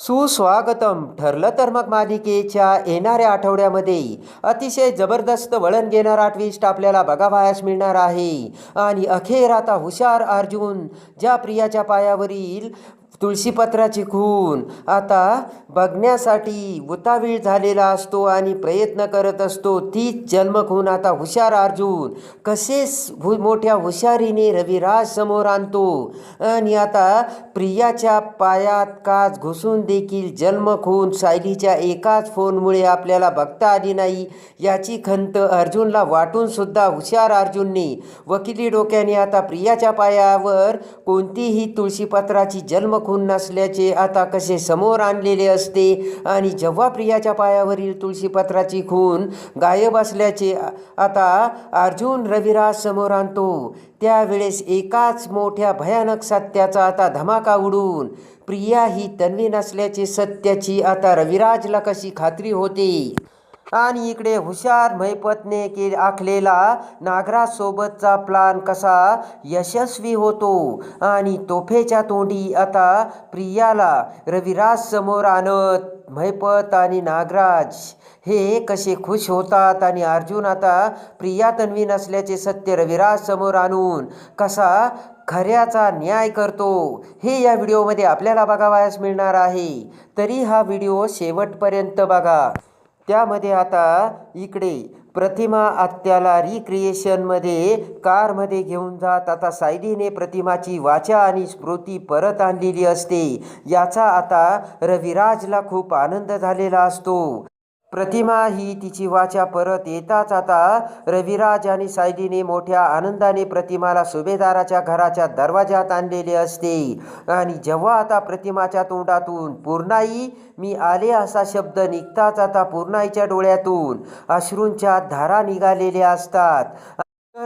सुस्वागतम ठरलं तर मग मालिकेच्या येणाऱ्या आठवड्यामध्ये अतिशय जबरदस्त वळण घेणारा ट्विस्ट आपल्याला बघावयास मिळणार आहे. आणि अखेर आता हुशार अर्जुन ज्या प्रियाच्या पायावरील तुळशीपत्राची खून. आता बघण्यासाठी उतावीळ झालेला असतो आणि प्रयत्न करत असतो. तीच जन्मखून आता हुशार अर्जुन. कसे हु मोठ्या हुशारीने रविराज समोर आणतो. आणि आता प्रियाच्या पायात काच घुसून देखील जन्मखून सायलीच्या एकाच फोनमुळे आपल्याला बघता आली नाही. याची खंत अर्जुनला वाटून सुद्धा हुशार अर्जुनने. वकिली डोक्याने आता प्रियाच्या पायावर कोणतीही तुळशीपत्राची जन्मखून खून नसल्याचे आता कसे समोर आणलेले असते? आणि जेव्हा प्रियाच्या पायावरील तुळशीपत्राची खून गायब असल्याचे आता अर्जुन रविराज समोर आणतो. त्यावेळेस एकाच मोठ्या भयानक सत्याचा आता धमाका उडून प्रिया ही तन्वी नसल्याचे सत्याची आता रविराजला कशी खात्री होते? आणि इकडे हुशार मैपतने के आखलेला नागराजसोबतचा प्लान कसा यशस्वी होतो? आणि तोफेच्या तोंडी आता प्रियाला रविराज समोर आणत मैपत आणि नागराज. हे कसे खुश होतात आणि अर्जुन आता प्रिया तन्वी नसल्याचे सत्य रविराज समोर आणून कसा खऱ्याचा न्याय करतो? हे या व्हिडिओमध्ये आपल्याला बघावयास मिळणार आहे. तरी हा व्हिडिओ शेवटपर्यंत बघा. त्यामध्ये आता इकडे प्रतिमा आत्याला रिक्रिएशनमध्ये कारमध्ये घेऊन जात. आता सायलीने प्रतिमाची वाचा आणि स्मृती परत आणलेली असते. याचा आता रविराजला खूप आनंद झालेला असतो. प्रतिमा ही तिची वाचा परत येताच आता रविराज आणि सायलीने मोठ्या आनंदाने प्रतिमाला सुभेदाराच्या घराच्या दरवाजात आणलेले असते. आणि जेव्हा आता प्रतिमाच्या तोंडातून पूर्णाई मी आले असा शब्द निघताच आता पूर्णाईच्या डोळ्यातून अश्रूंच्या धारा निघालेल्या असतात.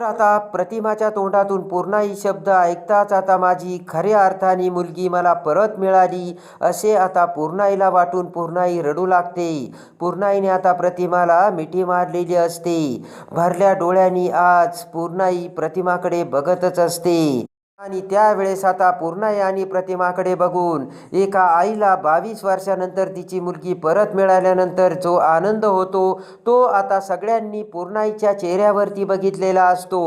तर आता प्रतिमाच्या तोंडातून पूर्णाई शब्द ऐकताच आता माझी खऱ्या अर्थाने मुलगी मला परत मिळाली. असे आता पूर्णाईला वाटून पूर्णाई रडू लागते. पूर्णाईने आता प्रतिमाला मिठी मारलेली असते. भरल्या डोळ्यांनी आज पूर्णाई प्रतिमाकडे बघतच असते. आणि त्यावेळेस आता पूर्णाई आणि प्रतिमाकडे बघून एका आईला बावीस वर्षानंतर तिची मुलगी परत मिळाल्यानंतर जो आनंद होतो तो आता सगळ्यांनी पूर्णाईच्या चेहऱ्यावरती बघितलेला असतो.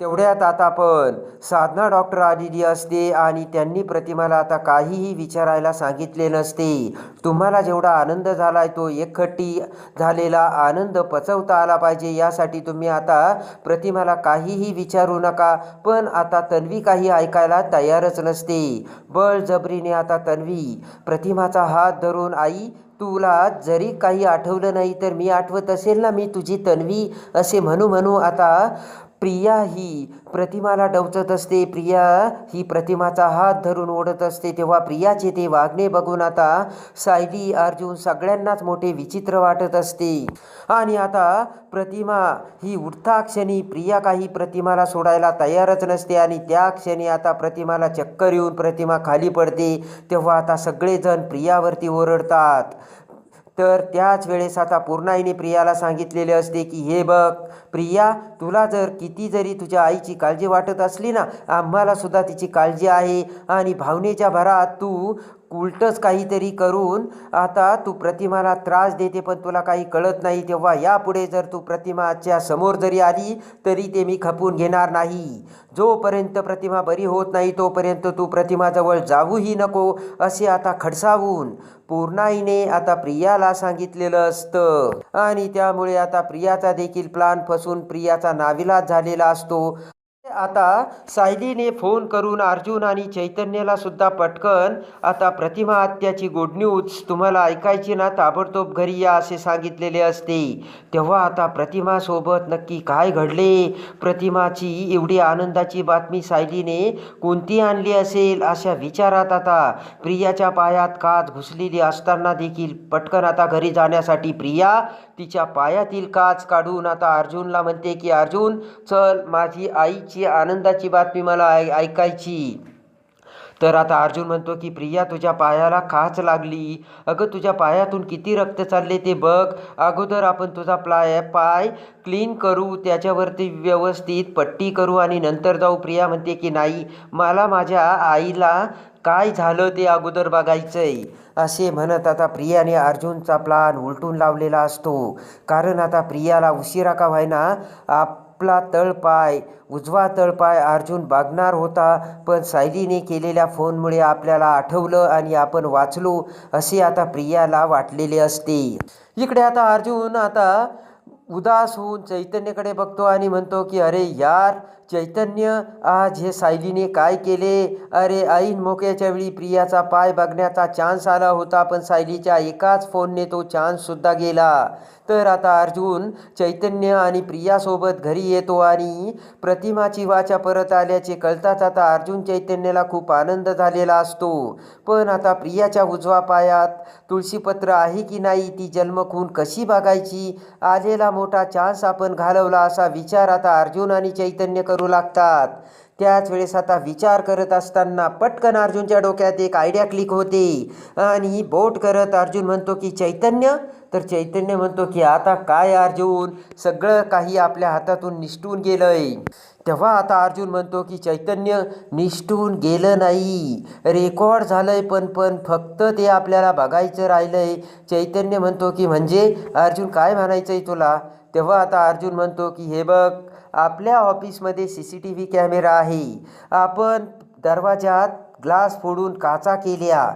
तेवढ्यात आता पण साधना डॉक्टर आलेली असते आणि त्यांनी प्रतिमाला आता काहीही विचारायला सांगितले नसते. तुम्हाला जेवढा आनंद झाला आहे तो एकखट्टी झालेला आनंद पचवता आला पाहिजे. यासाठी तुम्ही आता प्रतिमाला काहीही विचारू नका. पण आता तन्वी काही ऐकायला तयारच नसते. बळजबरीने आता तन्वी प्रतिमाचा हात धरून आई तुला जरी काही आठवलं नाही तर मी आठवत असेल ना मी तुझी तन्वी? असे म्हणू म्हणू आता प्रिया ही प्रतिमाला डवचत असते. प्रिया ही प्रतिमाचा हात धरून ओढत असते. तेव्हा प्रियाचे ते वागणे बघून आता सायली अर्जुन सगळ्यांनाच मोठे विचित्र वाटत असते. आणि आता प्रतिमा ही उठता क्षणी प्रिया काही प्रतिमाला सोडायला तयारच नसते आणि त्या क्षणी आता प्रतिमाला चक्कर येऊन प्रतिमा खाली पडते. तेव्हा आता सगळेजण प्रियावरती ओरडतात. तर त्याच वेळेस आता पूर्णाईने प्रियाला सांगितलेले असते की हे बघ प्रिया तुला जर किती जरी तुझ्या आईची काळजी वाटत असली ना आम्हाला सुद्धा तिची काळजी आहे आणि भावनेच्या भरात तू उलटंच काहीतरी करून आता तू प्रतिमाला त्रास देते पण तुला काही कळत नाही तेव्हा यापुढे जर तू प्रतिमाच्या समोर जरी आली तरी ते मी खपून घेणार नाही. जोपर्यंत प्रतिमा बरी होत नाही तोपर्यंत तू प्रतिमाजवळ जाऊही नको असे आता खडसावून पूर्णाईने आता प्रियाला सांगितलेलं असतं. आणि त्यामुळे आता प्रियाचा देखील प्लान फसून प्रियाचा नाविलाज झालेला असतो. आता सायलीने फोन करून अर्जुन आणि चैतन्यला सुद्धा पटकन आता प्रतिमा हत्याची गुड न्यूज तुम्हाला ऐकायची ना ताबडतोब घरी या असे सांगितलेले असते. तेव्हा आता प्रतिमासोबत नक्की काय घडले? प्रतिमाची एवढी आनंदाची बातमी सायलीने कोणती आणली असेल? अशा विचारात आता प्रियाच्या पायात काच घुसलेली असताना देखील पटकन आता घरी जाण्यासाठी प्रिया तिच्या पायातील काच काढून आता अर्जुनला म्हणते की अर्जुन चल माझी आईची आनंदाची बातमी मला ऐ ऐकायची. तर आता अर्जुन म्हणतो की प्रिया तुझ्या पायाला खाच लागली. अगं तुझ्या पायातून किती रक्त चालले ते बघ. अगोदर आपण तुझा प्लाय पाय क्लीन करू त्याच्यावरती व्यवस्थित पट्टी करू आणि नंतर जाऊ. प्रिया म्हणते की नाही मला माझ्या आईला काय झालं ते अगोदर बघायचंय. असे म्हणत आता प्रियाने अर्जुनचा प्लान उलटून लावलेला असतो. कारण आता प्रियाला उशिरा का व्हायना आप आपला तळपाय उजवा तळपाय अर्जुन बागणार होता पण सायलीने केलेल्या फोनमुळे आपल्याला आठवलं आणि आपण वाचलो असे आता प्रियाला वाटलेले असते. इकडे आता अर्जुन आता उदास होऊन चैतन्यकडे बघतो आणि म्हणतो की अरे यार चैतन्य आज हे सायलीने काय केले? अरे ऐन मोक्याच्या वेळी प्रियाचा पाय बघण्याचा चान्स आला होता पण सायलीच्या एकाच फोनने तो चान्ससुद्धा गेला. तर आता अर्जुन चैतन्य आणि प्रियासोबत घरी येतो आणि प्रतिमाची वाचा परत आल्याचे कळताच आता अर्जुन चैतन्याला खूप आनंद झालेला असतो. पण आता प्रियाच्या उजवा पायात तुळशीपत्र आहे की नाही ती जन्मखून कशी बघायची? आलेला मोठा चान्स आपण घालवला असा विचार आता अर्जुन आणि चैतन्य करू लागतात. त्याच वेळेस आता विचार करत असताना पटकन अर्जुनच्या डोक्यात एक आयडिया क्लिक होते. आणि बोट करत अर्जुन म्हणतो की चैतन्य? तर चैतन्य म्हणतो की आता काय अर्जुन? सगळं काही आपल्या हातातून निष्ठून गेलंय. तेव्हा आता अर्जुन म्हणतो की चैतन्य निष्ठून गेलं नाही. रेकॉर्ड झालंय पण पण फक्त ते आपल्याला बघायचं राहिलंय. चैतन्य म्हणतो की म्हणजे? अर्जुन काय म्हणायचंय तुला? तेव्हा आता अर्जुन म्हणतो की हे बघ आपल्या ऑफिसमध्ये C C T V camera आहे. आपण दरवाजात ग्लास फोडून काचा केल्या.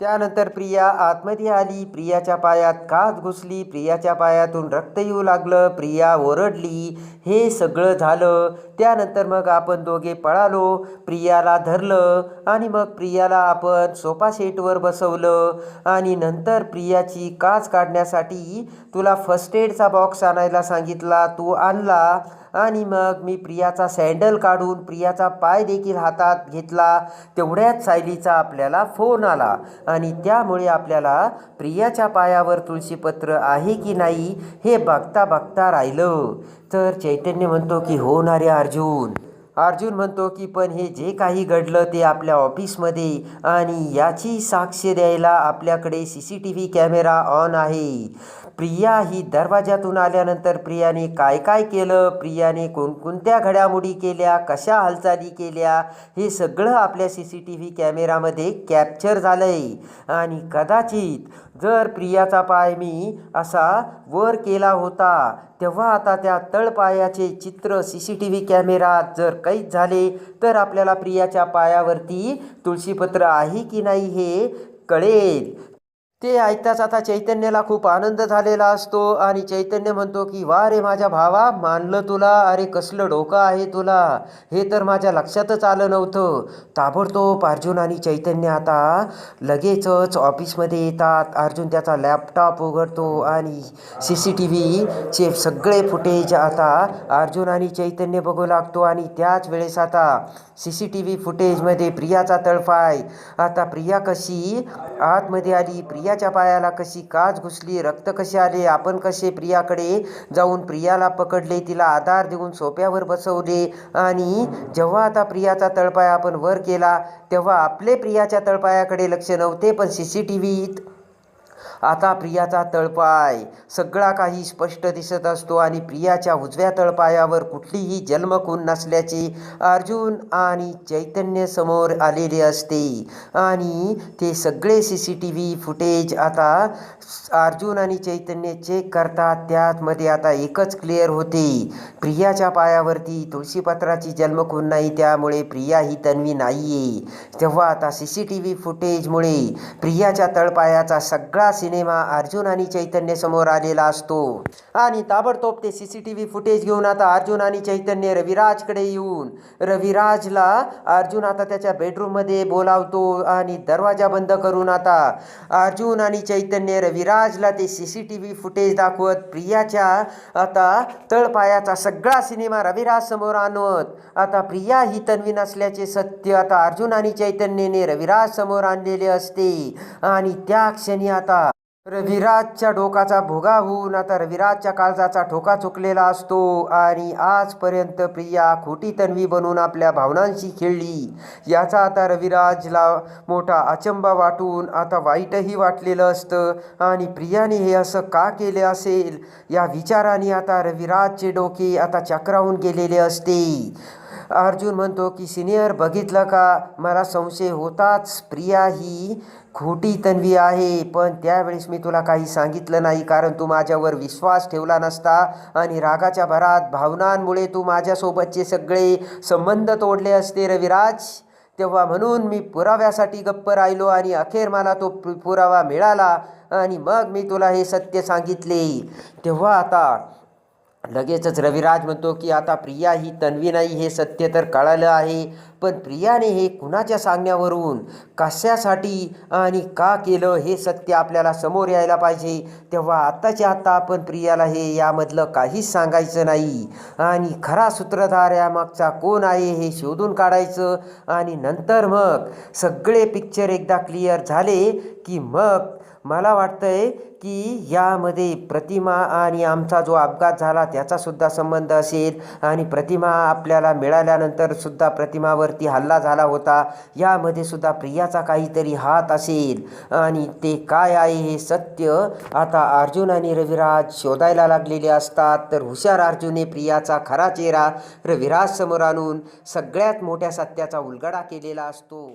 त्यानंतर प्रिया आतमध्ये आली. प्रियाच्या पायात काच घुसली. प्रियाच्या पायातून रक्त येऊ लागलं. प्रिया ओरडली. हे सगळं झालं. त्यानंतर मग आपण दोघे पळालो. प्रियाला धरलं आणि मग प्रियाला आपण सोफा सेटवर बसवलं. आणि नंतर प्रियाची काच काढण्यासाठी तुला फर्स्ट एडचा बॉक्स आणायला सांगितला. तू आणला. आणि मग मी प्रियाचा सँडल काढून प्रियाचा पाय देखील हातात घेतला. तेवढ्याच सायलीचा आपल्याला फोन आला आणि त्यामुळे आपल्याला प्रियाच्या पायावर तुळशीपत्र आहे की नाही हे बघता बघता राहिलं. तर चैतन्य म्हणतो की हो ना रे अर्जुन. अर्जुन म्हणतो की पण हे जे काही घडलं ते आपल्या ऑफिसमध्ये आणि याची साक्ष द्यायला आपल्याकडे C C T V camera on आहे. प्रिया ही दरवाज्यातून आल्यानंतर प्रियाने काय काय केलं? प्रियाने कोणकोणत्या घडामोडी केल्या? कशा हालचाली केल्या? हे सगळं आपल्या सी सी टी व्ही कॅमेरामध्ये कॅप्चर झालं आहे आणि कदाचित जर प्रियाचा पाय मी असा वर केला होता तेव्हा आता त्या तळपायाचे चित्र सी सी टी व्ही कॅमेरात जर कैद झाले तर आपल्याला प्रियाच्या पायावरती तुळशीपत्र आहे की नाही हे कळेल. ते ऐकताच आता चैतन्याला खूप आनंद झालेला असतो आणि चैतन्य म्हणतो की वा रे माझ्या भावा मानलं तुला? अरे कसलं डोकं आहे तुला? हे तर माझ्या लक्षातच आलं नव्हतं. ताबडतोब अर्जुन आणि चैतन्य आता लगेचच ऑफिसमध्ये येतात. अर्जुन त्याचा लॅपटॉप उघडतो आणि सी सी टी व्हीचे सगळे फुटेज आता अर्जुन आणि चैतन्य बघू लागतो आणि त्याच वेळेस आता सी सी टी व्ही फुटेजमध्ये प्रियाचा तळफाय. आता प्रिया कशी? आतमध्ये आली. प्रियाच्या पायाला कशी काच घुसली? रक्त कसे आले? आपण कसे प्रियाकडे जाऊन प्रियाला पकडले? तिला आधार देऊन सोप्यावर बसवले. आणि जेव्हा आता प्रियाचा तळपाया आपण वर केला तेव्हा आपले प्रियाच्या तळपायाकडे लक्ष नव्हते पण सी सी टी व्हीत आता प्रियाचा तळपाय सगळा काही स्पष्ट दिसत असतो आणि प्रियाच्या उजव्या तळपायावर कुठलीही जन्मकून नसल्याचे अर्जुन आणि चैतन्य समोर आलेले असते. आणि ते सगळे C C T V footage आता अर्जुन आणि चैतन्य चेक करतात. त्यातमध्ये आता एकच क्लिअर होते. प्रियाच्या पायावरती तुळशीपत्राची जन्मकून नाही त्यामुळे प्रिया ही तन्वी नाही आहे तेव्हा आता सी सी टी व्ही फुटेजमुळे प्रियाच्या तळपायाचा सगळा सिने सिनेमा अर्जुन आणि चैतन्य समोर आलेला असतो. आणि ताबडतोब ते C C T V footage घेऊन आता अर्जुन आणि चैतन्य रविराजकडे येऊन रविराजला अर्जुन आता त्याच्या बेडरूममध्ये बोलावतो आणि दरवाजा बंद करून आता अर्जुन आणि चैतन्य रविराजला ते C C T V footage दाखवत प्रियाच्या आता तळपायाचा सगळा सिनेमा रविराज समोर आणत. आता प्रिया ही तन्वी नसल्याचे सत्य आता अर्जुन आणि चैतन्यने रविराज समोर आणलेले असते. आणि त्या क्षणी आता रविराजच्या डोकाचा भोगा होऊन आता रविराजच्या काळजाचा ठोका चुकलेला असतो. आणि आजपर्यंत प्रिया खोटी तन्वी बनून आपल्या भावनांशी खेळली. याचा आता रविराजला मोठा अचंबा वाटून आता वाईटही वाटलेलं असतं. आणि प्रियाने हे असं का केले असेल? या विचाराने आता रविराजचे डोके आता चक्रावून गेलेले असते. अर्जुन म्हणतो की सिनियर बघितलं का? मला संशय होताच. प्रिया ही खोटी तन्वी आहे पण त्यावेळेस मी तुला काही सांगितलं नाही कारण तू माझ्यावर विश्वास ठेवला नसता आणि रागाच्या भरात भावनांमुळे तू माझ्यासोबतचे सगळे संबंध तोडले असते रविराज. तेव्हा म्हणून मी पुराव्यासाठी गप्प राहिलो आणि अखेर मला तो पु- पुरावा मिळाला आणि मग मी तुला हे सत्य सांगितले. तेव्हा आता लगेचच रविराज म्हणतो की आता प्रिया ही तन्वी नाही हे सत्य तर कळालं आहे. पण प्रियाने हे कुणाच्या सांगण्यावरून कशासाठी आणि का केलं हे सत्य आपल्याला समोर यायला पाहिजे? तेव्हा आत्ताच्या आत्ता आपण प्रियाला हे यामधलं काहीच सांगायचं नाही. आणि खरा सूत्रधार यामागचा कोण आहे हे शोधून काढायचं? आणि नंतर मग सगळे पिक्चर एकदा क्लिअर झाले की मग मला वाटतंय की यामध्ये प्रतिमा आणि आमचा जो अपघात झाला त्याचासुद्धा संबंध असेल आणि प्रतिमा आपल्याला मिळाल्यानंतर सुद्धा प्रतिमावरती हल्ला झाला होता. यामध्ये सुद्धा प्रियाचा काहीतरी हात असेल. आणि ते काय आहे हे सत्य आता अर्जुन आणि रविराज शोधायला लागलेले असतात. तर हुशार अर्जुनने प्रियाचा खरा चेहरा रविराज समोर आणून सगळ्यात मोठ्या सत्याचा उलगडा केलेला असतो.